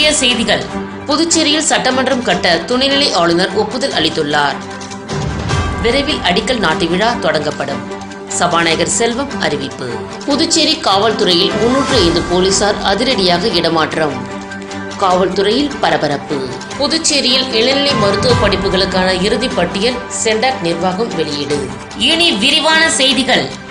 முக்கிய செய்திகள். புதுச்சேரியில் சட்டமன்றம் கட்ட துணைநிலை ஆளுநர் ஒப்புதல் அளித்துள்ளார். விரைவில் அடிக்கல் நாட்டு விழா தொடங்கப்படும். சபாநாயகர் செல்வம் அறிவிப்பு. புதுச்சேரி காவல்துறையில் முன்னூற்று ஐந்து போலீசார் அதிரடியாக இடமாற்றம். காவல்துறையில் பரபரப்பு. புதுச்சேரியில் இளநிலை மருத்துவ படிப்புகளுக்கான இறுதி பட்டியல் சென்டாக் நிர்வாகம் வெளியீடு. இனி விரிவான செய்திகள்.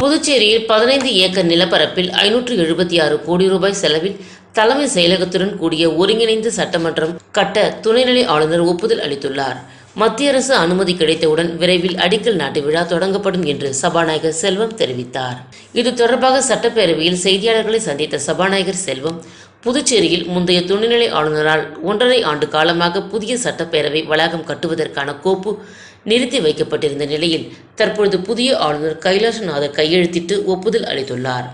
புதுச்சேரியில் பதினைந்து ஏக்கர் நிலப்பரப்பில் ஐநூற்று எழுபத்தி ஆறு கோடி ரூபாய் செலவில் தலைமை செயலகத்துடன் கூடிய ஒருங்கிணைந்த சட்டமன்றம் கட்ட துணைநிலை ஆளுநர் ஒப்புதல் அளித்துள்ளார். மத்திய அரசு அனுமதி கிடைத்தவுடன் விரைவில் அடிக்கல் நாட்டு விழா தொடங்கப்படும் என்று சபாநாயகர் செல்வம் தெரிவித்தார். இது தொடர்பாக சட்டப்பேரவையில் செய்தியாளர்களை சந்தித்த சபாநாயகர் செல்வம் புதுச்சேரியில் முந்தைய துணைநிலை ஆளுநரால் ஒன்றரை ஆண்டு காலமாக புதிய சட்டப்பேரவை வளாகம் கட்டுவதற்கான கோப்பு நிறுத்தி வைக்கப்பட்டிருந்த நிலையில் தற்பொழுது புதிய ஆளுநர் கைலாசநாதர் கையெழுத்திட்டு ஒப்புதல் அளித்துள்ளார்.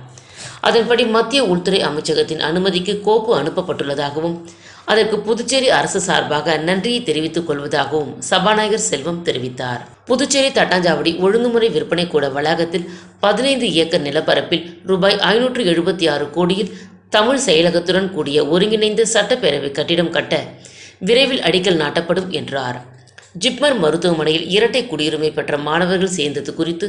அதன்படி மத்திய உள்துறை அமைச்சகத்தின் அனுமதிக்கு கோப்பு அனுப்பப்பட்டுள்ளதாகவும் அதற்கு புதுச்சேரி அரசு சார்பாக நன்றியை தெரிவித்துக் கொள்வதாகவும் சபாநாயகர் செல்வம் தெரிவித்தார். புதுச்சேரி தட்டாஞ்சாவடி ஒழுங்குமுறை விற்பனை கூட வளாகத்தில் பதினைந்து ஏக்கர் நிலப்பரப்பில் ரூபாய் ஐநூற்று எழுபத்தி ஆறு கோடியில் தமிழ் செயலகத்துடன் கூடிய ஒருங்கிணைந்த சட்டப்பேரவை கட்டிடம் கட்ட விரைவில் அடிக்கல் நாட்டப்படும் என்றார். ஜிப்மர் மருத்துவமனையில் இரட்டை குடியுரிமை பெற்ற மாணவர்கள் சேர்ந்தது குறித்து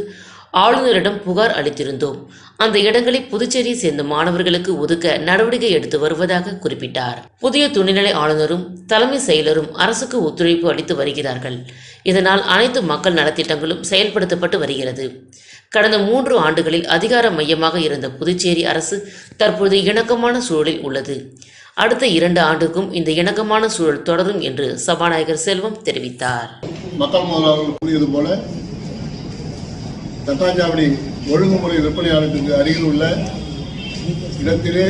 ஆளுநரிடம் புகார் அளித்திருந்தோம். அந்த இடங்களை புதுச்சேரியை சேர்ந்த மாணவர்களுக்கு ஒதுக்க நடவடிக்கை எடுத்து வருவதாக குறிப்பிட்டார். புதிய துணைநிலை ஆளுநரும் தலைமை செயலரும் அரசுக்கு ஒத்துழைப்பு அளித்து வருகிறார்கள். இதனால் அனைத்து மக்கள் நலத்திட்டங்களும் செயல்படுத்தப்பட்டு வருகிறது. கடந்த மூன்று ஆண்டுகளில் அதிகார மையமாக இருந்த புதுச்சேரி அரசு தற்போது இணக்கமான சூழலில் உள்ளது. அடுத்த இரண்டு ஆண்டுக்கும் இந்த இணக்கமான சூழல் தொடரும் என்று சபாநாயகர் செல்வம் தெரிவித்தார். மக்கள் கூறியது போல தட்டாஞ்சாவடி ஒழுங்குமுறை விற்பனையாளருக்கு அருகில் உள்ள இடத்திலே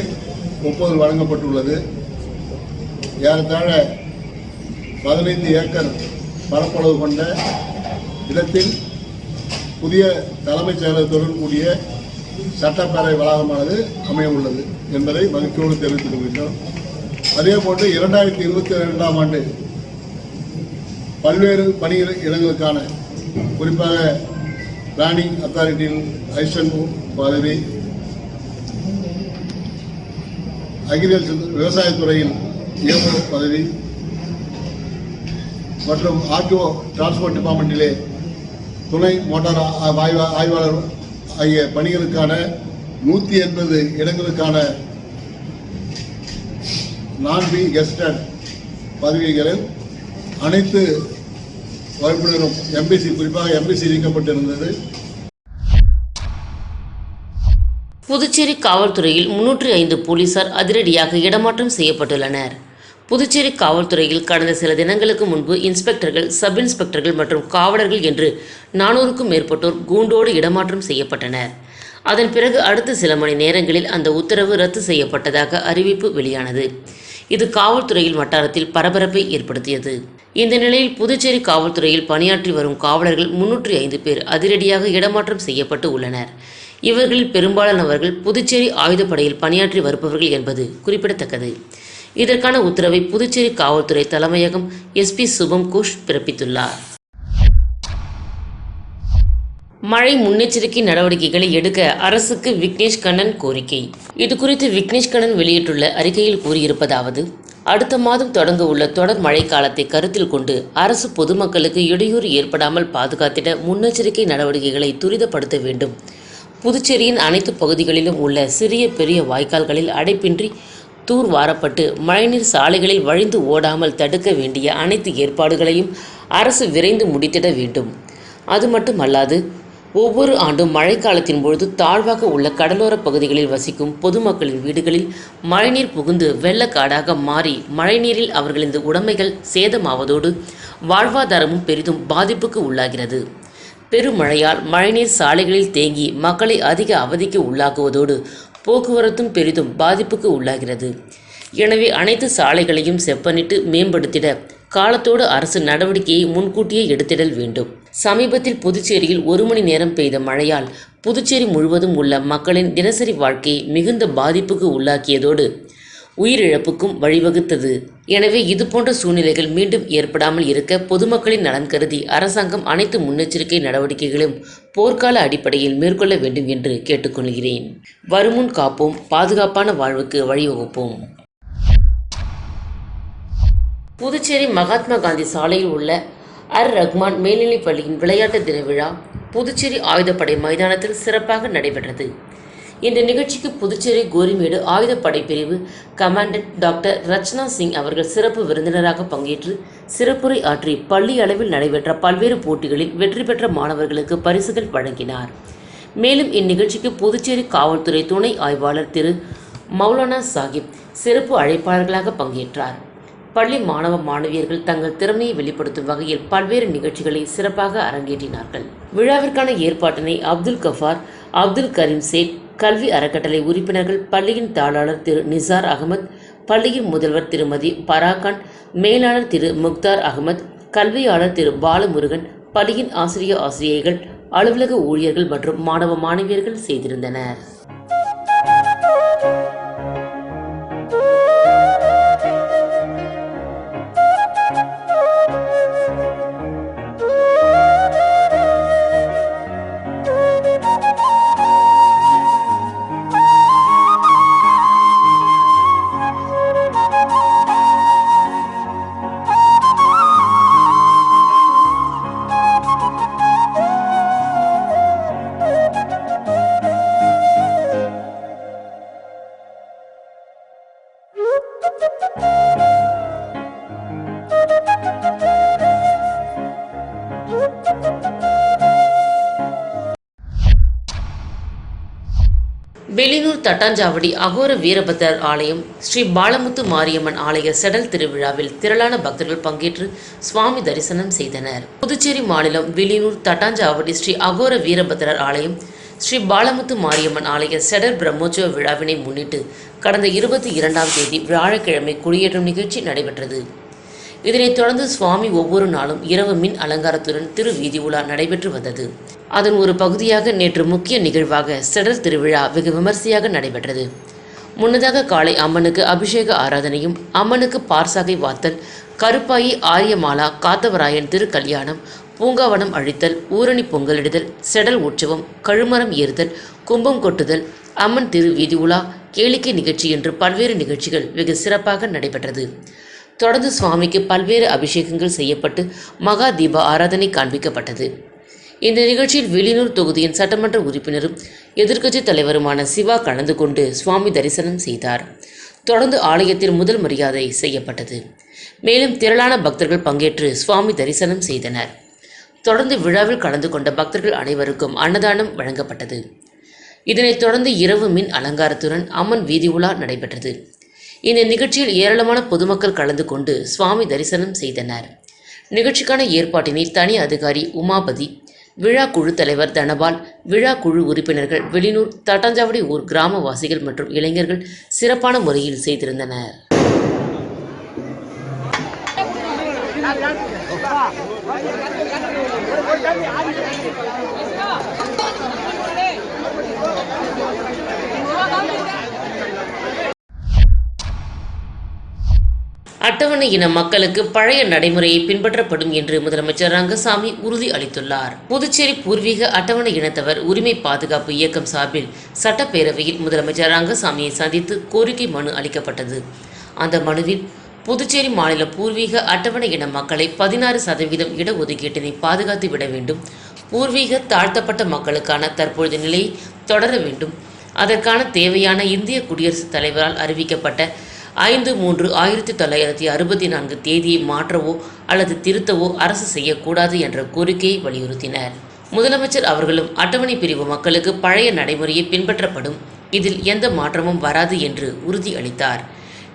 ஒப்புதல் வழங்கப்பட்டுள்ளது. ஏறத்தாழ பதினைந்து ஏக்கர் பரப்பளவு கொண்ட இடத்தில் புதிய தலைமைச் செயலகத்துடன் கூடிய சட்டப்பேரவை வளாகமானது அமைய உள்ளது என்பதை மகிழ்ச்சியோடு தெரிவித்துக் கொள்கின்றோம். அதே போன்று இரண்டாயிரத்தி இருபத்தி இரண்டாம் ஆண்டு பல்வேறு பணிகள் இடங்களுக்கான குறிப்பாக பிளானிங் அத்தாரிட்டியில் ஐசன் பதவி அக்ரிகல்ச்சர் விவசாயத்துறையில் இயக்குநர் பதவி மற்றும் ஆர்டிஓ டிரான்ஸ்போர்ட் டிபார்ட்மெண்ட்டிலே துணை மோட்டார் ஆய்வா ஆய்வாளர் ஆகிய பணிகளுக்கான நூற்றி எண்பது இடங்களுக்கான நான் பி கெஸ்டட் பதவிகளில் அனைத்து வகுப்பினரும் எம்பிசி குறிப்பாக எம்பிசி நீக்கப்பட்டிருந்தது புதுச்சேரி காவல்துறையில் முன்னூற்றி ஐந்து போலீசார் அதிரடியாக இடமாற்றம் செய்யப்பட்டுள்ளனர். புதுச்சேரி காவல்துறையில் கடந்த சில தினங்களுக்கு முன்பு இன்ஸ்பெக்டர்கள் சப் இன்ஸ்பெக்டர்கள் மற்றும் காவலர்கள் என்று நானூறுக்கும் மேற்பட்டோர் கூண்டோடு இடமாற்றம் செய்யப்பட்டனர். அதன் பிறகு அடுத்த சில மணி நேரங்களில் அந்த உத்தரவு ரத்து செய்யப்பட்டதாக அறிவிப்பு வெளியானது. இது காவல்துறையில் வட்டாரத்தில் பரபரப்பை ஏற்படுத்தியது. இந்த நிலையில் புதுச்சேரி காவல்துறையில் பணியாற்றி வரும் காவலர்கள் முன்னூற்றி ஐந்து பேர் அதிரடியாக இடமாற்றம் செய்யப்பட்டு உள்ளனர். இவர்களில் பெரும்பாலானவர்கள் புதுச்சேரி ஆயுதப்படையில் பணியாற்றி வருபவர்கள் என்பது குறிப்பிடத்தக்கது. இதற்கான உத்தரவை புதுச்சேரி காவல்துறை தலைமையகம் எஸ்பி சுபம் கோஷ் பிறப்பித்துள்ளார். மழை முன்னெச்சரிக்கை நடவடிக்கைகளை எடுக்க அரசுக்கு விக்னேஷ் கண்ணன் கோரிக்கை. இது குறித்து விக்னேஷ் கண்ணன் வெளியிட்டுள்ள அறிக்கையில் கூறியிருப்பதாவது அடுத்த மாதம் தொடங்க உள்ள தொடர் மழைக்காலத்தை கருத்தில் கொண்டு அரசு பொதுமக்களுக்கு இடையூறு ஏற்படாமல் பாதுகாத்திட முன்னெச்சரிக்கை நடவடிக்கைகளை துரிதப்படுத்த வேண்டும். புதுச்சேரியின் அனைத்து பகுதிகளிலும் உள்ள சிறிய பெரிய வாய்க்கால்களில் அடைப்பின்றி தூர் வாரப்பட்டு மழைநீர் சாலைகளில் வழிந்து ஓடாமல் தடுக்க வேண்டிய அனைத்து ஏற்பாடுகளையும் அரசு விரைந்து முடித்திட வேண்டும். அது மட்டுமல்லாது ஒவ்வொரு ஆண்டும் மழைக்காலத்தின் பொழுது தாழ்வாக உள்ள கடலோர பகுதிகளில் வசிக்கும் பொதுமக்களின் வீடுகளில் மழைநீர் புகுந்து வெள்ளக்காடாக மாறி மழைநீரில் அவர்களின் உடைமைகள் சேதமாவதோடு வாழ்வாதாரமும் பெரிதும் பாதிப்புக்கு உள்ளாகிறது. பெருமழையால் மழைநீர் சாலைகளில் தேங்கி மக்களை அதிக அவதிக்கு உள்ளாக்குவதோடு போக்குவரத்தும் பெரிதும் பாதிப்புக்கு உள்ளாகிறது. எனவே அனைத்து சாலைகளையும் செப்பனிட்டு மேம்படுத்திட காலத்தோடு அரசு நடவடிக்கையை முன்கூட்டியே எடுத்திடல் வேண்டும். சமீபத்தில் புதுச்சேரியில் ஒரு மணி நேரம் பெய்த மழையால் புதுச்சேரி முழுவதும் உள்ள மக்களின் தினசரி வாழ்க்கையை மிகுந்த பாதிப்புக்கு உள்ளாக்கியதோடு உயிரிழப்புக்கும் வழிவகுத்தது. எனவே இதுபோன்ற சூழ்நிலைகள் மீண்டும் ஏற்படாமல் இருக்க பொதுமக்களின் நலன் கருதி அரசாங்கம் அனைத்து முன்னெச்சரிக்கை நடவடிக்கைகளும் போர்க்கால அடிப்படையில் மேற்கொள்ள வேண்டும் என்று கேட்டுக்கொள்கிறேன். வருமுன் காப்போம். பாதுகாப்பான வாழ்வுக்கு வழிவகுப்போம். புதுச்சேரி மகாத்மா காந்தி சாலையில் உள்ள அர் ரஹ்மான் மேல்நிலைப் பள்ளியின் விளையாட்டு தின விழா புதுச்சேரி ஆயுதப்படை மைதானத்தில் சிறப்பாக நடைபெற்றது. இந்த நிகழ்ச்சிக்கு புதுச்சேரி கோரிமேடு ஆயுதப்படை பிரிவு கமாண்டன்ட் டாக்டர் ரச்சனா சிங் அவர்கள் சிறப்பு விருந்தினராக பங்கேற்று சிறப்புரை ஆற்றி பள்ளி அளவில் நடைபெற்ற பல்வேறு போட்டிகளில் வெற்றி பெற்ற மாணவர்களுக்கு பரிசுகள் வழங்கினார். மேலும் இந்நிகழ்ச்சிக்கு புதுச்சேரி காவல்துறை துணை ஆய்வாளர் திரு மௌலானா சாஹிப் சிறப்பு அழைப்பாளர்களாக பங்கேற்றார். பள்ளி மாணவ மாணவியர்கள் தங்கள் திறமையை வெளிப்படுத்தும் வகையில் பல்வேறு நிகழ்ச்சிகளை சிறப்பாக அரங்கேற்றினார்கள். விழாவிற்கான ஏற்பாட்டினை அப்துல் கஃபார் அப்துல் கரீம் சேட் கல்வி அறக்கட்டளை உறுப்பினர்கள் பள்ளியின் தாளாளர் திரு நிசார் அகமது பள்ளியின் முதல்வர் திருமதி பராகான் மேலாளர் திரு முக்தார் அகமது கல்வியாளர் திரு பாலமுருகன் பள்ளியின் ஆசிரிய ஆசிரியைகள் அலுவலக ஊழியர்கள் மற்றும் மாணவ மாணவியர்கள் செய்திருந்தனர். வெளியூர் தட்டாஞ்சாவடி அகோர வீரபத்ரர் ஆலயம் ஸ்ரீ பாலமுத்து மாரியம்மன் ஆலய செடல் திருவிழாவில் திரளான பக்தர்கள் பங்கேற்று சுவாமி தரிசனம் செய்தனர். புதுச்சேரி மாநிலம் வெளியூர் தட்டாஞ்சாவடி ஸ்ரீ அகோர வீரபத்ரர் ஆலயம் ஸ்ரீ பாலமுத்து மாரியம்மன் ஆலய செடல் பிரம்மோற்சவ விழாவினை முன்னிட்டு கடந்த இருபத்தி இரண்டாம் தேதி வியாழக்கிழமை குடியேற்றும் நிகழ்ச்சி நடைபெற்றது. இதனைத் தொடர்ந்து சுவாமி ஒவ்வொரு நாளும் இரவு மின் அலங்காரத்துடன் திரு வீதி உலா நடைபெற்று வந்தது. அதன் ஒரு பகுதியாக நேற்று முக்கிய நிகழ்வாக செடல் திருவிழா வெகு விமர்சையாக நடைபெற்றது. முன்னதாக காலை அம்மனுக்கு அபிஷேக ஆராதனையும் அம்மனுக்கு பார்சாகை வாத்தல் கருப்பாயி ஆரியமாலா காத்தவராயன் திருக்கல்யாணம் பூங்காவனம் அழித்தல் ஊரணி பொங்கலிடுதல் செடல் உற்சவம் கழுமரம் ஏறுதல் கும்பம் கொட்டுதல் அம்மன் திரு வீதி உலா கேளிக்கை நிகழ்ச்சி என்று பல்வேறு நிகழ்ச்சிகள் வெகு சிறப்பாக நடைபெற்றது. தொடர்ந்து சுவாமிக்கு பல்வேறு அபிஷேகங்கள் செய்யப்பட்டு மகா தீப ஆராதனை காண்பிக்கப்பட்டது. இந்த நிகழ்ச்சியில் வெளியூர் தொகுதியின் சட்டமன்ற உறுப்பினரும் எதிர்க்கட்சித் தலைவருமான சிவா கலந்து கொண்டு சுவாமி தரிசனம் செய்தார். தொடர்ந்து ஆலயத்தில் முதல் மரியாதை செய்யப்பட்டது. மேலும் திரளான பக்தர்கள் பங்கேற்று சுவாமி தரிசனம் செய்தனர். தொடர்ந்து விழாவில் கலந்து கொண்ட பக்தர்கள் அனைவருக்கும் அன்னதானம் வழங்கப்பட்டது. இதனைத் தொடர்ந்து இரவு மின் அலங்காரத்துடன் அம்மன் வீதி உலா நடைபெற்றது. இந்த நிகழ்ச்சியில் ஏராளமான பொதுமக்கள் கலந்து கொண்டு சுவாமி தரிசனம் செய்தனர் நிகழ்ச்சிக்கான ஏற்பாட்டினை தனி அதிகாரி உமாபதி விழா குழு தலைவர் தனபால் விழா குழு உறுப்பினர்கள் வெளியூர் தட்டாஞ்சாவடி ஊர் கிராமவாசிகள் மற்றும் இளைஞர்கள் சிறப்பான முறையில் செய்திருந்தனர் அட்டவணை இன மக்களுக்கு பழைய நடைமுறையை பின்பற்றப்படும் என்று முதலமைச்சர் ரங்கசாமி உறுதி அளித்துள்ளார். புதுச்சேரி பூர்வீக அட்டவணை இனத்தவர் உரிமை பாதுகாப்பு இயக்கம் சார்பில் சட்டப்பேரவையில் முதலமைச்சர் ரங்கசாமியை சந்தித்து கோரிக்கை மனு அளிக்கப்பட்டது. அந்த மனுவில் புதுச்சேரி மாநில பூர்வீக அட்டவணை இன மக்களை பதினாறு சதவீதம் இடஒதுக்கீட்டினை பாதுகாத்து விட வேண்டும். பூர்வீக தாழ்த்தப்பட்ட மக்களுக்கான தற்பொழுது நிலையை தொடர வேண்டும். அதற்கான தேவையான இந்திய குடியரசுத் தலைவரால் அறிவிக்கப்பட்ட ஐந்து மூன்று ஆயிரத்தி தொள்ளாயிரத்தி அறுபத்தி நான்கு தேதியை மாற்றவோ அல்லது திருத்தவோ அரசு செய்யக்கூடாது என்ற கோரிக்கையை வலியுறுத்தினர். முதலமைச்சர் அவர்களும் அட்டவணை பிரிவு மக்களுக்கு பழைய நடைமுறையை பின்பற்றப்படும். இதில் எந்த மாற்றமும் வராது என்று உறுதியளித்தார்.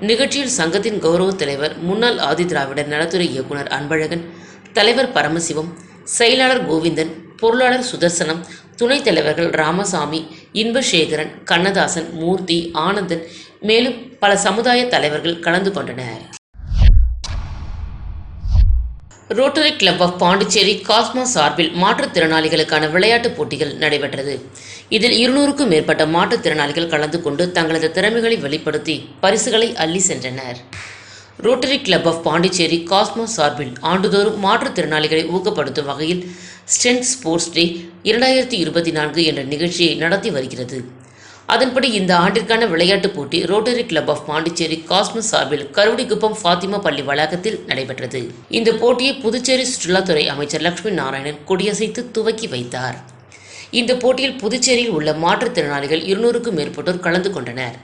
நிகழ்ச்சியில் சங்கத்தின் கௌரவ தலைவர் முன்னாள் ஆதிதிராவிடர் நலத்துறை இயக்குனர் அன்பழகன் தலைவர் பரமசிவம் செயலாளர் கோவிந்தன் பொருளாளர் சுதர்சனம் துணைத் தலைவர்கள் ராமசாமி இன்பசேகரன் கண்ணதாசன் மூர்த்தி ஆனந்தன் மேலும் பல சமுதாய தலைவர்கள் கலந்து கொண்டனர். Rotary Club of Pondicherry Cosmos சார்பில் மாற்றுத்திறனாளிகளுக்கான விளையாட்டுப் போட்டிகள் நடைபெற்றது. இதில் இருநூறுக்கும் மேற்பட்ட மாற்றுத்திறனாளிகள் கலந்து கொண்டு தங்களது திறமைகளை வெளிப்படுத்தி பரிசுகளை அள்ளி சென்றனர். Rotary Club of Pondicherry Cosmos சார்பில் ஆண்டுதோறும் மாற்றுத்திறனாளிகளை ஊக்கப்படுத்தும் வகையில் ஸ்ட்ரென்த் ஸ்போர்ட்ஸ் டே இரண்டாயிரத்தி இருபத்தி நான்கு என்ற நிகழ்ச்சியை நடத்தி வருகிறது. அதன்படி இந்த ஆண்டிற்கான விளையாட்டுப் போட்டி Rotary Club of Pondicherry Cosmos சார்பில் கருவடிக்குப்பம் ஃபாத்திமா பள்ளி வளாகத்தில் நடைபெற்றது. இந்த போட்டியை புதுச்சேரி சுற்றுலாத்துறை அமைச்சர் லட்சுமி நாராயணன் கொடியசைத்து துவக்கி வைத்தார். இந்த போட்டியில் புதுச்சேரியில் உள்ள மாற்றுத்திறனாளிகள் இருநூறுக்கும் மேற்பட்டோர் கலந்து கொண்டனர்.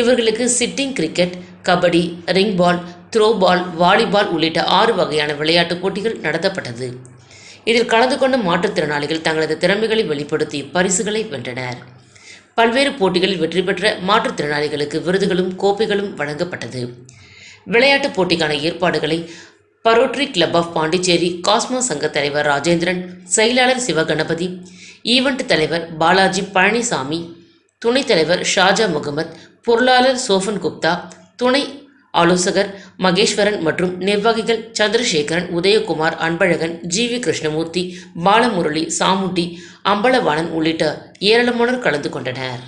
இவர்களுக்கு sitting cricket kabaddi ring ball throw ball volleyball உள்ளிட்ட ஆறு வகையான விளையாட்டுப் போட்டிகள் நடத்தப்பட்டது. இதில் கலந்து கொண்ட மாற்றுத்திறனாளிகள் தங்களது திறமைகளை வெளிப்படுத்தி பரிசுகளை வென்றனர். பல்வேறு போட்டிகளில் வெற்றி பெற்ற மாற்றுத்திறனாளிகளுக்கு விருதுகளும் கோப்பைகளும் வழங்கப்பட்டது. விளையாட்டுப் போட்டிக்கான ஏற்பாடுகளை Rotary Club of Pondicherry Cosmos சங்க தலைவர் ராஜேந்திரன் செயலாளர் சிவகணபதி ஈவெண்ட் தலைவர் பாலாஜி பழனிசாமி துணைத் தலைவர் ஷாஜா முகமது பொருளாளர் சோஃபன் குப்தா துணை ஆலோசகர் மகேஸ்வரன் மற்றும் நிர்வாகிகள் சந்திரசேகரன் உதயகுமார் அன்பழகன் ஜி வி கிருஷ்ணமூர்த்தி பாலமுரளி சாமுண்டி அம்பலவாணன் உள்ளிட்ட ஏராளமானோர் கலந்து கொண்டனர்.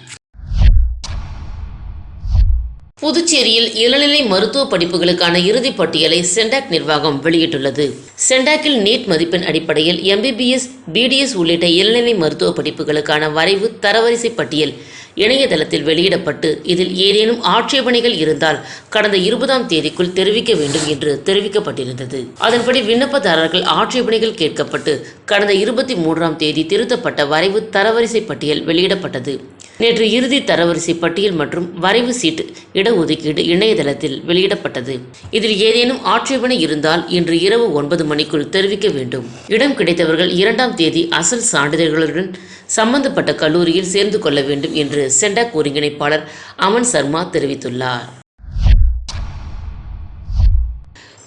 புதுச்சேரியில் இளநிலை மருத்துவ படிப்புகளுக்கான இறுதிப் பட்டியலை சென்டாக் நிர்வாகம் வெளியிட்டுள்ளது. சென்டாக்கில் நீட் மதிப்பெண் அடிப்படையில் எம்பிபிஎஸ் பிடிஎஸ் உள்ளிட்ட இளநிலை மருத்துவ படிப்புகளுக்கான வரைவு தரவரிசை பட்டியல் இணையதளத்தில் வெளியிடப்பட்டு இதில் ஏதேனும் ஆட்சேபனைகள் இருந்தால் கடந்த இருபதாம் தேதிக்குள் தெரிவிக்க வேண்டும் என்று தெரிவிக்கப்பட்டிருந்தது. அதன்படி விண்ணப்பதாரர்கள் ஆட்சேபனைகள் கேட்கப்பட்டு கடந்த இருபத்தி மூன்றாம் தேதி திருத்தப்பட்ட வரைவு தரவரிசை பட்டியல் வெளியிடப்பட்டது. நேற்று இறுதி தரவரிசை பட்டியல் மற்றும் வரைவு சீட்டு இடஒதுக்கீடு இணையதளத்தில் வெளியிடப்பட்டது. இதில் ஏதேனும் ஆட்சேபனை இருந்தால் இன்று இரவு ஒன்பது மணிக்குள் தெரிவிக்க வேண்டும். இடம் கிடைத்தவர்கள் இரண்டாம் தேதி அசல் சான்றிதழ்களுடன் சம்பந்தப்பட்ட கல்லூரியில் சேர்ந்து கொள்ள வேண்டும் என்று சென்டாக் ஒருங்கிணைப்பாளர் அமன் சர்மா தெரிவித்துள்ளார்.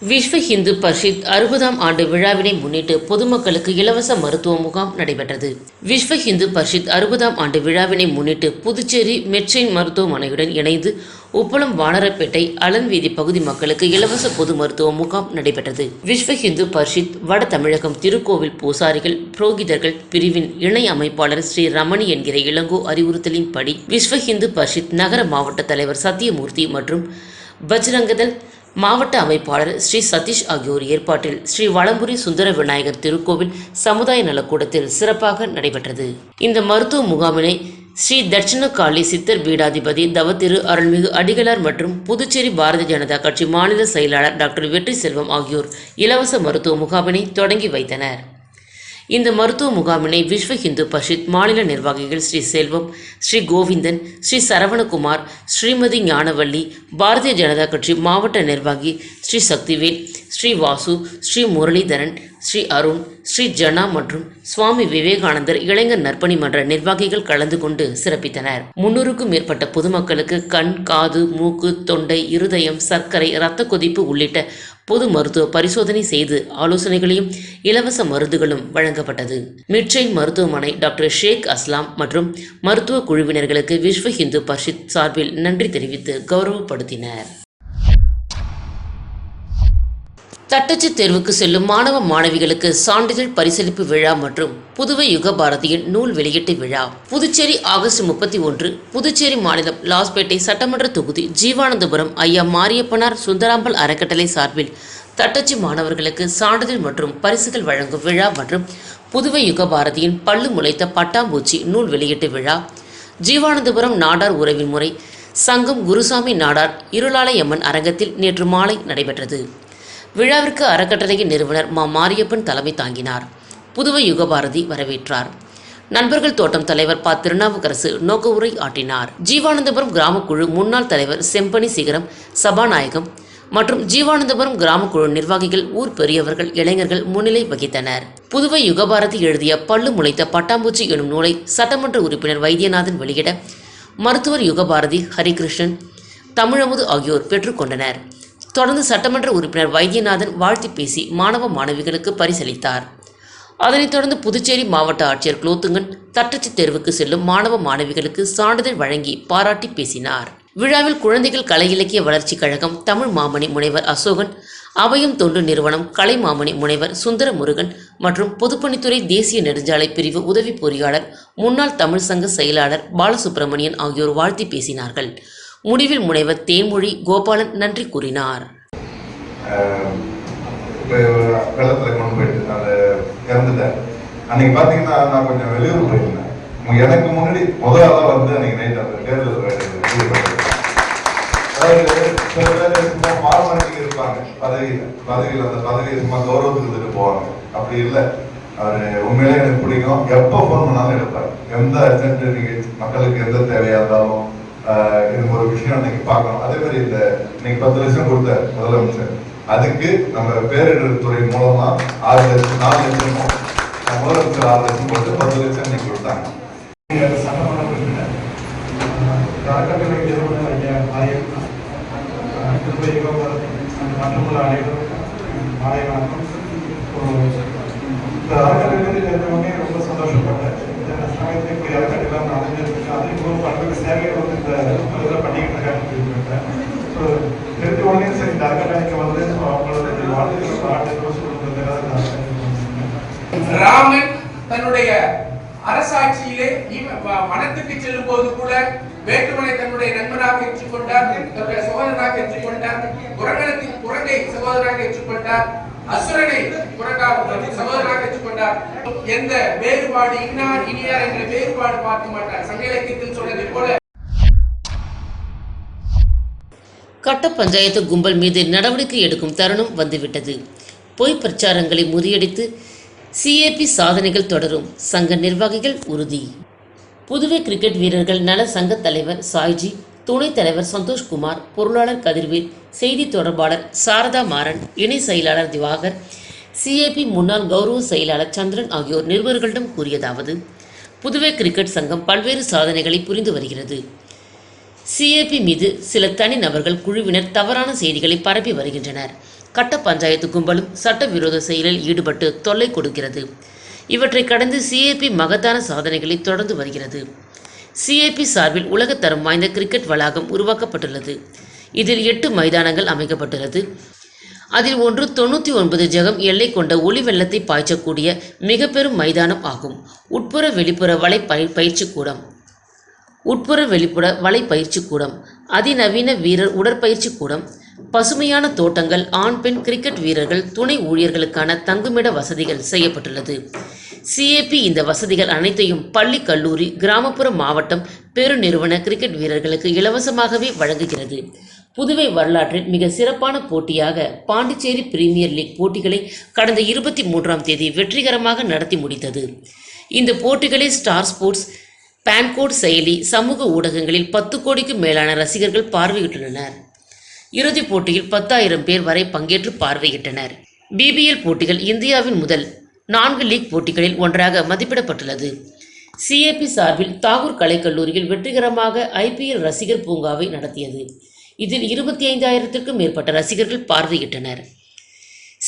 விஸ்வ ஹிந்து பரிஷத் அறுபதாம் ஆண்டு விழாவினை முன்னிட்டு பொதுமக்களுக்கு இலவச மருத்துவ முகாம் நடைபெற்றது. விஸ்வ ஹிந்து பரிஷத் அறுபதாம் ஆண்டு விழாவினை முன்னிட்டு புதுச்சேரி மெட்சைன் மருத்துவமனையுடன் இணைந்து உப்பளம் வானரப்பேட்டை அலன் வீதி பகுதி மக்களுக்கு இலவச பொது மருத்துவ முகாம் நடைபெற்றது. விஸ்வ ஹிந்து பரிஷத் வட தமிழகம் திருக்கோவில் பூசாரிகள் புரோகிதர்கள் பிரிவின் இணை அமைப்பாளர் ஸ்ரீ ரமணி என்கிற இளங்கோ அறிவுறுத்தலின்படி விஸ்வ ஹிந்து பரிஷத் நகர மாவட்ட தலைவர் சத்தியமூர்த்தி மற்றும் பஜ்ரங்கதல் மாவட்ட அமைப்பாளர் ஸ்ரீ சதீஷ் ஆகியோர் ஏற்பாட்டில் ஸ்ரீ வளம்புரி சுந்தர விநாயகர் திருக்கோவில் சமுதாய நலக்கூடத்தில் சிறப்பாக நடைபெற்றது. இந்த மருத்துவ முகாமினை ஸ்ரீ தட்சிணகாளி சித்தர் பீடாதிபதி தவத்திரு அருள்மிகு அடிகளார் மற்றும் புதுச்சேரி பாரதிய ஜனதா கட்சி மாநில செயலாளர் டாக்டர் வெற்றி செல்வம் ஆகியோர் இலவச மருத்துவ முகாமினை தொடங்கி வைத்தனர். இந்த மருத்துவ முகாமினை விஸ்வ ஹிந்து பரிஷத் மாநில நிர்வாகிகள் ஸ்ரீ செல்வம் ஸ்ரீ கோவிந்தன் ஸ்ரீ சரவணகுமார் ஸ்ரீமதி ஞானவள்ளி பாரதிய ஜனதா கட்சி மாவட்ட நிர்வாகி ஸ்ரீ சக்திவேல் ஸ்ரீ வாசு ஸ்ரீ முரளிதரன் ஸ்ரீ அருண் ஸ்ரீ ஜனா மற்றும் சுவாமி விவேகானந்தர் இளைஞர் நற்பணி மன்ற நிர்வாகிகள் கலந்து கொண்டு சிறப்பித்தனர். முன்னூறுக்கும் மேற்பட்ட பொதுமக்களுக்கு கண் காது மூக்கு தொண்டை இருதயம் சர்க்கரை இரத்த கொதிப்பு உள்ளிட்ட பொது மருத்துவ பரிசோதனை செய்து ஆலோசனைகளையும் இலவச மருந்துகளும் வழங்கப்பட்டது. மிட்சைன் மருத்துவமனை டாக்டர் ஷேக் அஸ்லாம் மற்றும் மருத்துவ குழுவினர்களுக்கு விஸ்வ இந்து பரிஷத் சார்பில் நன்றி தெரிவித்து கௌரவப்படுத்தினர். தட்டச்சு தேர்வுக்கு செல்லும் மாணவ மாணவிகளுக்கு சான்றிதழ் பரிசளிப்பு விழா மற்றும் புதுவை யுகபாரதியின் நூல் வெளியீட்டு விழா. புதுச்சேரி ஆகஸ்ட் முப்பத்தி ஒன்று புதுச்சேரி மாநிலம் லாஸ்பேட்டை சட்டமன்ற தொகுதி ஜீவானந்தபுரம் ஐயா மாரியப்பனார் சுந்தராம்பல் அறக்கட்டளை சார்பில் தட்டச்சு மாணவர்களுக்கு சான்றிதழ் மற்றும் பரிசுகள் வழங்கும் விழா மற்றும் புதுவை யுகபாரதியின் பல்லு முளைத்த பட்டாம்பூச்சி நூல் வெளியீட்டு விழா. ஜீவானந்தபுரம் நாடார் உறவின் முறை சங்கம் குருசாமி நாடார் இருளாளையம்மன் அரங்கத்தில் நேற்று மாலை நடைபெற்றது. விழாவிற்கு அறக்கட்டளையின் நிறுவனர் மா மாரியப்பன் தலைமை தாங்கினார். புதுவை யுகபாரதி வரவேற்றார். நண்பர்கள் தோட்டம் தலைவர் ப திருநாவுக்கரசு நோக்க உரை ஆற்றினார் ஜீவானந்தபுரம் கிராமக்குழு முன்னாள் தலைவர் செம்பனி சிகரம் சபாநாயகம் மற்றும் ஜீவானந்தபுரம் கிராமக்குழு நிர்வாகிகள் ஊர் பெரியவர்கள் இளைஞர்கள் முன்னிலை வகித்தனர். புதுவை யுகபாரதி எழுதிய பல்லு முளைத்த பட்டாம்பூச்சி எனும் நூலை சட்டமன்ற உறுப்பினர் வைத்தியநாதன் வெளியிட மருத்துவர் யுகபாரதி ஹரிகிருஷ்ணன் தமிழமுது ஆகியோர் பெற்றுக்கொண்டனர் தொடர்ந்து சட்டமன்ற உறுப்பினர் வைத்தியநாதன் வாழ்த்து பேசி மாணவ மாணவிகளுக்கு பரிசளித்தார். அதனைத் தொடர்ந்து புதுச்சேரி மாவட்ட ஆட்சியர் குலோத்துங்கன் தட்டச்சு தேர்வுக்கு செல்லும் மாணவ மாணவிகளுக்கு சான்றிதழ் வழங்கி பாராட்டி பேசினார். விழாவில் குழந்தைகள் கலை இலக்கிய வளர்ச்சிக் கழகம் தமிழ் மாமணி முனைவர் அசோகன் அபயம் தொண்டு நிறுவனம் கலை மாமணி முனைவர் சுந்தர முருகன் மற்றும் பொதுப்பணித்துறை தேசிய நெடுஞ்சாலை பிரிவு உதவி பொறியாளர் முன்னாள் தமிழ் சங்க செயலாளர் பாலசுப்பிரமணியன் ஆகியோர் வாழ்த்தி பேசினார்கள். முடிவில் முனைவர் தேன்மொழி கோபாலன் நன்றி கூறினார். ஆஹ் கொண்டு போயிட்டு அந்த இறந்துட்டார் அன்னைக்கு பார்த்தீங்கன்னா நான் கொஞ்சம் வெளியூர் போயிருந்தேன். எனக்கு முன்னாடி முதல் ஆளா வந்து அன்னைக்கு நைட் அந்த தேர்தல் ஈடுபட்டேன். அதாவது சில பேர் சும்மா ஃபார்மாலிட்டிக்கு இருப்பாங்க. பதவியில் பதவியில் அந்த பதவியை சும்மா கௌரவத்துக்கு இருந்துட்டு போவாங்க. அப்படி இல்லை. அவர் உண்மையிலே எனக்கு பிடிக்கும். எப்போ ஃபோன் பண்ணாலும் எடுப்பார். எந்த அர்ஜென்ட் நீங்கள் மக்களுக்கு எந்த தேவையாக இருந்தாலும் இது ஒரு விஷயம் இன்னைக்கு பார்க்கணும். அதே மாதிரி இந்த இன்னைக்கு பத்து லட்சம் கொடுத்தார் முதலமைச்சர் அதுக்கு நம்ம பேரிடர் துறை மூலமா ஆறு லட்சம் நாலு லட்சம் முதலமைச்சர் ஆறு லட்சம் போட்டு பத்து லட்சம் இன்னைக்கு கொடுத்தாங்க. சட்டமன்ற உறுப்பினர். அறக்கட்டளை நிறுவனர் ஐயா ஆயம் திருப்பதி மற்றமுள்ள அனைவரும் மாலை வணக்கம். இந்த அறக்கட்டளை தெரிஞ்சவங்க சேவையை வந்து இந்த இதில் பண்ணிக்கிட்டு இருக்காங்க ஸோ தெரிஞ்ச உடனே சரி இந்த அறக்கட்டளைக்கு வந்து அவங்களோட வாழ்க்கையில் பாராட்டுகளும் சொல்லுறது ராமன் தன்னுடைய அரசாட்சியிலே மனத்துக்கு செல்லும் போது கூட வேட்டுவனை தன்னுடைய நண்பனாக ஏற்றுக்கொண்டார் தன்னுடைய சகோதரனாக ஏற்றுக்கொண்டார் குரங்கணத்தின் குரங்கை சகோதரனாக ஏற்றுக்கொண்டார் அசுரனை குரங்காக சகோதரனாக ஏற்றுக்கொண்டார். எந்த வேறுபாடு இன்னார் இனியார் என்ற வேறுபாடு பார்க்க மாட்டார். சங்க இலக்கியத்தில் சொன்னதை போல கட்ட பஞ்சாயத்து கும்பல் மீது நடவடிக்கை எடுக்கும் தருணம் வந்துவிட்டது. பொய் பிரச்சாரங்களை முறியடித்து சிஏபி சாதனைகள் தொடரும். சங்க நிர்வாகிகள் உறுதி. புதுவை கிரிக்கெட் வீரர்கள் நல சங்க தலைவர் சாய்ஜி துணைத் தலைவர் சந்தோஷ்குமார் பொருளாளர் கதிர்வேல் செய்தி தொடர்பாளர் சாரதா மாறன் இணை செயலாளர் திவாகர் சிஏபி முன்னாள் கௌரவ செயலாளர் சந்திரன் ஆகியோர் நிருபர்களிடம் கூறியதாவது புதுவை கிரிக்கெட் சங்கம் பல்வேறு சாதனைகளை புரிந்து வருகிறது. சிஏபி மீது சில தனிநபர்கள் குழுவினர் தவறான செய்திகளை பரப்பி வருகின்றனர். கட்ட பஞ்சாயத்து கும்பலும் சட்டவிரோத செயலில் ஈடுபட்டு தொல்லை கொடுக்கிறது. இவற்றை கடந்து சிஏபி மகத்தான சாதனைகளை தொடர்ந்து வருகிறது. சிஏபி சார்பில் உலகத்தரம் வாய்ந்த கிரிக்கெட் வளாகம் உருவாக்கப்பட்டுள்ளது. இதில் எட்டு மைதானங்கள் அமைக்கப்பட்டுள்ளது. அதில் ஒன்று தொண்ணூற்றி ஒன்பது ஜெகம் எல்லை கொண்ட ஒளி வெள்ளத்தை பாய்ச்சக்கூடிய மிக பெரும் மைதானம் ஆகும். உட்புற வெளிப்புற வலை பய பயிற்சி கூடம் உட்புற வெளிப்புற வலைப்பயிற்சி கூடம் அதிநவீன வீரர் உடற்பயிற்சி கூடம் பசுமையான தோட்டங்கள் ஆண் பெண் கிரிக்கெட் வீரர்கள் துணை ஊழியர்களுக்கான தங்குமிட வசதிகள் செய்யப்பட்டுள்ளது. சிஏபி இந்த வசதிகள் அனைத்தையும் பள்ளி கல்லூரி கிராமப்புற மாவட்டம் பெருநிறுவன கிரிக்கெட் வீரர்களுக்கு இலவசமாகவே வழங்குகிறது. புதுவை வரலாற்றில் மிக சிறப்பான போட்டியாக பாண்டிச்சேரி பிரீமியர் லீக் போட்டிகளை கடந்த இருபத்தி மூன்றாம் தேதி வெற்றிகரமாக நடத்தி முடித்தது. இந்த போட்டிகளை ஸ்டார் ஸ்போர்ட்ஸ் பான்கோட் செயலி சமூக ஊடகங்களில் பத்து கோடிக்கும் மேலான ரசிகர்கள் பார்வையிட்டுள்ளனர். இறுதிப் போட்டியில் பத்தாயிரம் பேர் வரை பங்கேற்று பார்வையிட்டனர். பிபிஎல் போட்டிகள் இந்தியாவின் முதல் நான்கு லீக் போட்டிகளில் ஒன்றாக மதிப்பிடப்பட்டுள்ளது. சிஏபி சார்பில் தாகூர் கலைக்கல்லூரியில் வெற்றிகரமாக ஐபிஎல் ரசிகர் பூங்காவை நடத்தியது. இதில் இருபத்தி ஐந்தாயிரத்திற்கும் மேற்பட்ட ரசிகர்கள் பார்வையிட்டனர்.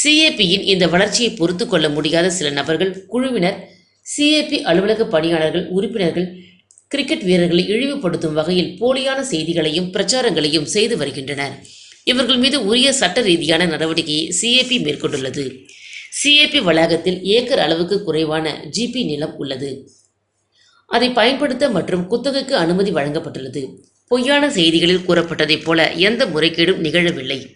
சிஏபியின் இந்த வளர்ச்சியை பொறுத்து கொள்ள முடியாத சில நபர்கள் குழுவினர் சிஏபி அலுவலக பணியாளர்கள் உறுப்பினர்கள் கிரிக்கெட் வீரர்களை இழிவுபடுத்தும் வகையில் போலியான செய்திகளையும் பிரச்சாரங்களையும் செய்து வருகின்றனர். இவர்கள் மீது உரிய சட்ட ரீதியான நடவடிக்கையை சிஏபி மேற்கொண்டுள்ளது. சிஏபி வளாகத்தில் ஏக்கர் அளவுக்கு குறைவான ஜிபி நிலம் உள்ளது. அதை பயன்படுத்த மற்றும் குத்தகைக்கு அனுமதி வழங்கப்பட்டுள்ளது. பொய்யான செய்திகளில் கூறப்பட்டதைப் போல எந்த முறைகேடும் நிகழவில்லை.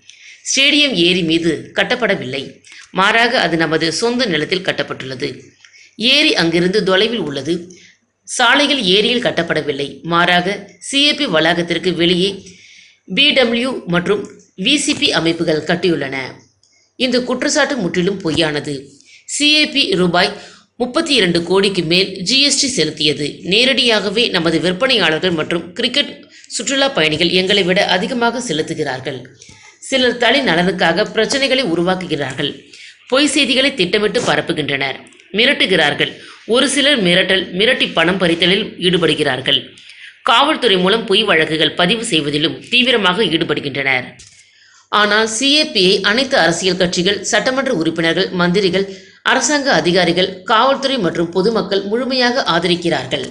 ஸ்டேடியம் ஏரி மீது கட்டப்படவில்லை. மாறாக அது நமது சொந்த நிலத்தில் கட்டப்பட்டுள்ளது. ஏரி அங்கிருந்து தொலைவில் உள்ளது. சாலைகள் ஏரியில் கட்டப்படவில்லை. மாறாக சிஏபி வளாகத்திற்கு வெளியே பிடபிள்யூ மற்றும் விசிபி அமைப்புகள் கட்டியுள்ளன. இந்த குற்றச்சாட்டு முற்றிலும் பொய்யானது. சிஏபி ரூபாய் முப்பத்தி இரண்டு கோடிக்கு மேல் ஜிஎஸ்டி செலுத்தியது. நேரடியாகவே நமது விற்பனையாளர்கள் மற்றும் கிரிக்கெட் சுற்றுலா பயணிகள் எங்களை விட அதிகமாக செலுத்துகிறார்கள். சிலர் தலை நலனுக்காக பிரச்சனைகளை உருவாக்குகிறார்கள். பொய் செய்திகளை திட்டமிட்டு பரப்புகின்றனர். மிரட்டுகிறார்கள். ஒரு சிலர் மிரட்டல் மிரட்டி பணம் பறித்தலில் ஈடுபடுகிறார்கள். காவல்துறை மூலம் பொய் வழக்குகள் பதிவு செய்வதிலும் தீவிரமாக ஈடுபடுகின்றனர். ஆனால் சிஏபியை அனைத்து அரசியல் கட்சிகள் சட்டமன்ற உறுப்பினர்கள் மந்திரிகள் அரசாங்க அதிகாரிகள் காவல்துறை மற்றும் பொதுமக்கள் முழுமையாக ஆதரிக்கிறார்கள்.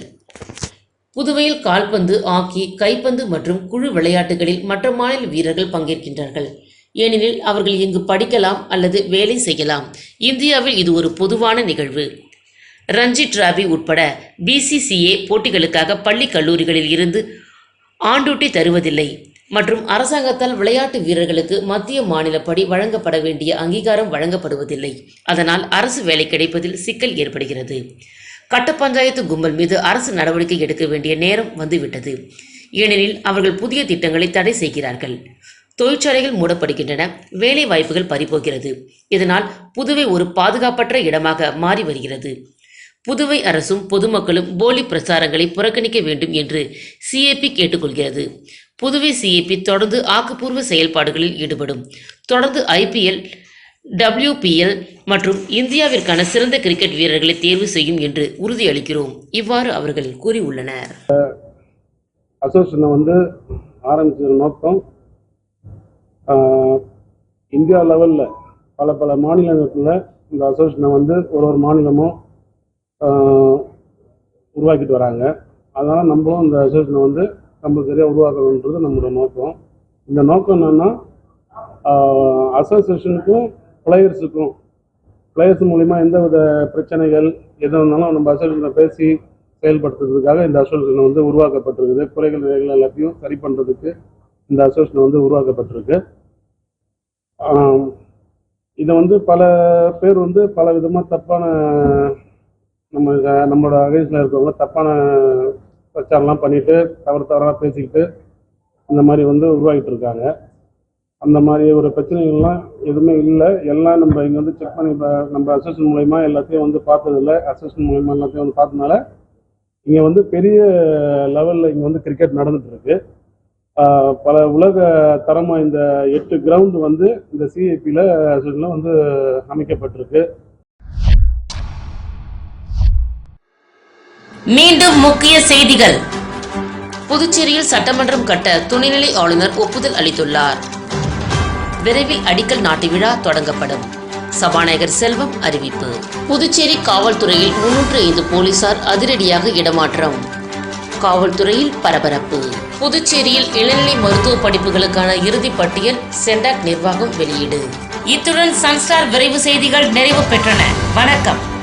புதுவையில் கால்பந்து ஆக்கி கைப்பந்து மற்றும் குழு விளையாட்டுகளில் மற்ற மாநில வீரர்கள் பங்கேற்கின்றார்கள். ஏனெனில் அவர்கள் இங்கு படிக்கலாம் அல்லது வேலை செய்யலாம். இந்தியாவில் இது ஒரு பொதுவான நிகழ்வு. ரஞ்சி டிராபி உட்பட பிசிசிஏ போட்டிகளுக்காக பள்ளி கல்லூரிகளில் இருந்து ஆண்டூட்டி தருவதில்லை. மற்றும் அரசாங்கத்தால் விளையாட்டு வீரர்களுக்கு மத்திய மாநிலப்படி வழங்கப்பட வேண்டிய அங்கீகாரம் வழங்கப்படுவதில்லை. அதனால் அரசு வேலை கிடைப்பதில் சிக்கல் ஏற்படுகிறது. கட்ட பஞ்சாயத்து கும்பல் மீது அரசு நடவடிக்கை எடுக்க வேண்டிய நேரம் வந்துவிட்டது. ஏனெனில் அவர்கள் புதிய திட்டங்களை தடை செய்கிறார்கள். தொழிற்சாலைகள் மூடப்படுகின்றன வேலை வாய்ப்புகள் பறிபோகிறது. இதனால் புதுவை ஒரு பாதுகாப்பற்ற இடமாக மாறி வருகிறது. புதுவை அரசும் பொதுமக்களும் போலி பிரச்சாரங்களை புறக்கணிக்க வேண்டும் என்று சிஏபி கேட்டுக்கொள்கிறது. புதுவை சிஏபி தொடர்ந்து ஆக்கப்பூர்வ செயல்பாடுகளில் ஈடுபடும். தொடர்ந்து ஐபிஎல் டபிள்யூபிஎல் மற்றும் இந்தியாவிற்கான சிறந்த கிரிக்கெட் வீரர்களை தேர்வு செய்யும் என்று உறுதியளிக்கிறோம். இவ்வாறு அவர்கள் கூறியுள்ளனர். அசோசியேஷனை வந்து ஆரம்பிச்சது நோக்கம் இந்தியா லெவலில் பல பல மாநிலங்களில் இந்த அசோசியேஷனை வந்து ஒரு ஒரு மாநிலமும் உருவாக்கிட்டு வராங்க. அதனால் நம்மளும் இந்த அசோசியேஷனை வந்து கம்பல்சரியாக உருவாக்கணுன்றது நம்மளோட நோக்கம். இந்த நோக்கம் என்னென்னா அசோசியேஷனுக்கும் பிளேயர்ஸுக்கும் பிளேயர்ஸ் மூலிமா எந்த வித பிரச்சனைகள் எது இருந்தாலும் நம்ம அசோசியேஷனை பேசி செயல்படுத்துறதுக்காக இந்த அசோசியேஷன் வந்து உருவாக்கப்பட்டிருக்குது. குறைகள் நிறைகள் எல்லாத்தையும் சரி பண்ணுறதுக்கு இந்த அசோசியேஷன் வந்து உருவாக்கப்பட்டிருக்கு. இதை வந்து பல பேர் வந்து பல விதமாக தப்பான நம்ம நம்மளோட அகைன்ஸ்டில் இருக்கவங்க தப்பான பிரச்சாரம்லாம் பண்ணிட்டு தவறு தவறாக பேசிக்கிட்டு இந்த மாதிரி வந்து உருவாகிட்டு இருக்காங்க. அந்த மாதிரி ஒரு பிரச்சனைகள்லாம் எதுவுமே இல்லை. எல்லாம் நம்ம இங்கே வந்து செக் பண்ணி நம்ம அசோசியேஷன் மூலயமா எல்லாத்தையும் வந்து பார்த்ததில்ல. அசோசியேஷன் மூலயமா எல்லாத்தையும் வந்து பார்த்ததுனால இங்கே வந்து பெரிய லெவலில் இங்கே வந்து கிரிக்கெட் நடந்துட்டு இருக்கு. பல உலக தரம் இந்த எட்டு கிரவுண்டு வந்து இந்த சிஐபியில் வந்து அமைக்கப்பட்டிருக்கு. மீண்டும் முக்கிய செய்திகள். புதுச்சேரியில் சட்டமன்றம் கட்ட துணைநிலை ஆளுநர் ஒப்புதல் அளித்துள்ளார். விரைவில் அடிக்கல் நாட்டு விழா தொடங்கப்படும். சபாநாயகர் செல்வம் அறிவிப்பு. புதுச்சேரி காவல்துறையில் முன்னூற்று ஐந்து போலீசார் அதிரடியாக இடமாற்றம். காவல்துறையில் பரபரப்பு. புதுச்சேரியில் இளநிலை மருத்துவ படிப்புகளுக்கான இறுதிப் பட்டியல் சென்டாக் நிர்வாகம் வெளியீடு. இத்துடன் சன்ஸ்டார் விரைவு செய்திகள் நிறைவு பெற்றன. வணக்கம்.